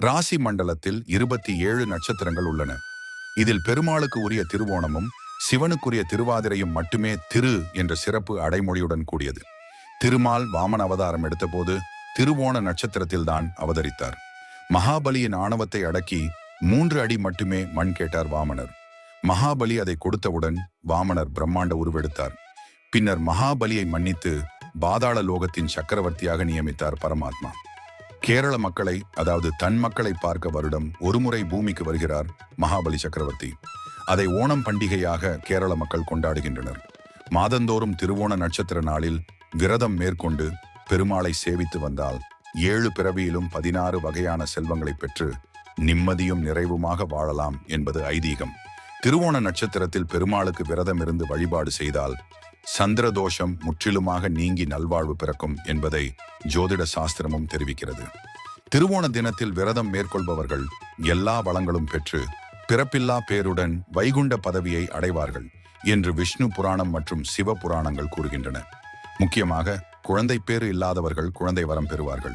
ராசி மண்டலத்தில் இருபத்தி ஏழு நட்சத்திரங்கள் உள்ளன. இதில் பெருமாளுக்கு உரிய திருவோணமும் சிவனுக்குரிய திருவாதிரையும் மட்டுமே திரு என்ற சிறப்பு அடைமொழியுடன் கூடியது. திருமால் வாமன அவதாரம் எடுத்தபோது திருவோண நட்சத்திரத்தில்தான் அவதரித்தார். மகாபலியின் ஆணவத்தை அடக்கி மூன்று அடி மட்டுமே மண் கேட்டார் வாமனர். மகாபலி அதை கொடுத்தவுடன் வாமனர் பிரம்மாண்ட உருவெடுத்தார். பின்னர் மகாபலியை மன்னித்து பாதாள லோகத்தின் சக்கரவர்த்தியாக நியமித்தார் பரமாத்மா. கேரள மக்களை அதாவது தன் மக்களை பார்க்க வருடம் ஒருமுறை பூமிக்கு வருகிறார் மகாபலி சக்கரவர்த்தி. அதை ஓணம் பண்டிகையாக கேரள மக்கள் கொண்டாடுகின்றனர். மாதந்தோறும் திருவோண நட்சத்திர நாளில் விரதம் மேற்கொண்டு பெருமாளை சேவித்து வந்தால் ஏழு பிறவியிலும் பதினாறு வகையான செல்வங்களை பெற்று நிம்மதியும் நிறைவுமாக வாழலாம் என்பது ஐதீகம். திருவோண நட்சத்திரத்தில் பெருமாளுக்கு விரதம் இருந்து வழிபாடு செய்தால் சந்திர தோஷம் முற்றிலுமாக நீங்கி நல்வாழ்வு பிறக்கும் என்பதை ஜோதிட சாஸ்திரமும் தெரிவிக்கிறது. திருவோண தினத்தில் விரதம் மேற்கொள்பவர்கள் எல்லா வளங்களும் பெற்று பிறப்பில்லா பேருடன் வைகுண்ட பதவியை அடைவார்கள் என்று விஷ்ணு புராணம் மற்றும் சிவ புராணங்கள் கூறுகின்றன. முக்கியமாக குழந்தை பேறு இல்லாதவர்கள் குழந்தை வரம் பெறுவார்கள்.